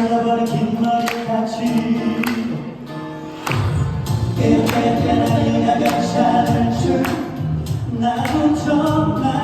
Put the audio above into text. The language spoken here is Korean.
잘라버린 긴 머리 같이 이렇게 편안하게 괜찮을 줄 나도 정말